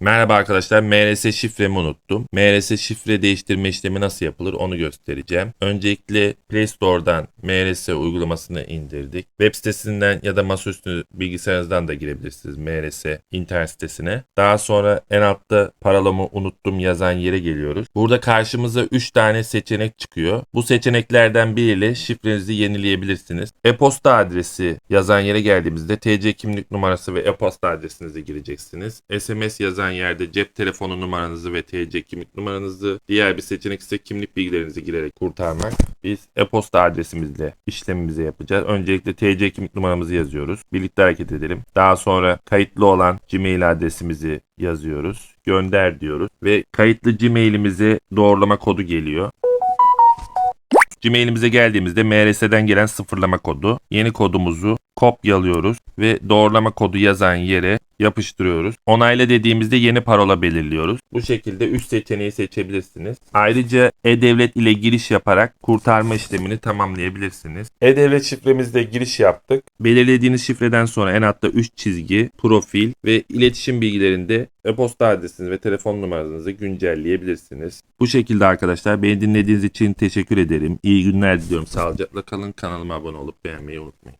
Merhaba arkadaşlar, MRS şifremi unuttum. MRS şifre değiştirme işlemi nasıl yapılır onu göstereceğim. Öncelikle Play Store'dan MRS uygulamasını indirdik. Web sitesinden ya da masaüstü bilgisayarınızdan da girebilirsiniz MRS internet sitesine. Daha sonra en altta parolamı unuttum yazan yere geliyoruz. Burada karşımıza 3 tane seçenek çıkıyor. Bu seçeneklerden biriyle şifrenizi yenileyebilirsiniz. E-posta adresi yazan yere geldiğimizde TC kimlik numarası ve e-posta adresinizi gireceksiniz. SMS yazan yerde cep telefonu numaranızı ve TC kimlik numaranızı, diğer bir seçenek ise kimlik bilgilerinizi girerek kurtarmak. Biz e-posta adresimizle işlemimizi yapacağız. Öncelikle TC kimlik numaramızı yazıyoruz. Birlikte hareket edelim. Daha sonra kayıtlı olan Gmail adresimizi yazıyoruz. Gönder diyoruz ve kayıtlı Gmail'imize doğrulama kodu geliyor. Gmail'imize geldiğimizde MRS'den gelen sıfırlama kodu. Yeni kodumuzu kopyalıyoruz ve doğrulama kodu yazan yere yapıştırıyoruz. Onayla dediğimizde yeni parola belirliyoruz. Bu şekilde 3 seçeneği seçebilirsiniz. Ayrıca e-devlet ile giriş yaparak kurtarma işlemini tamamlayabilirsiniz. E-devlet şifremizde giriş yaptık. Belirlediğiniz şifreden sonra en altta 3 çizgi, profil ve iletişim bilgilerinde e-posta adresinizi ve telefon numaranızı güncelleyebilirsiniz. Bu şekilde arkadaşlar beni dinlediğiniz için teşekkür ederim. İyi günler diliyorum. Sağlıcakla kalın. Kanalıma abone olup beğenmeyi unutmayın.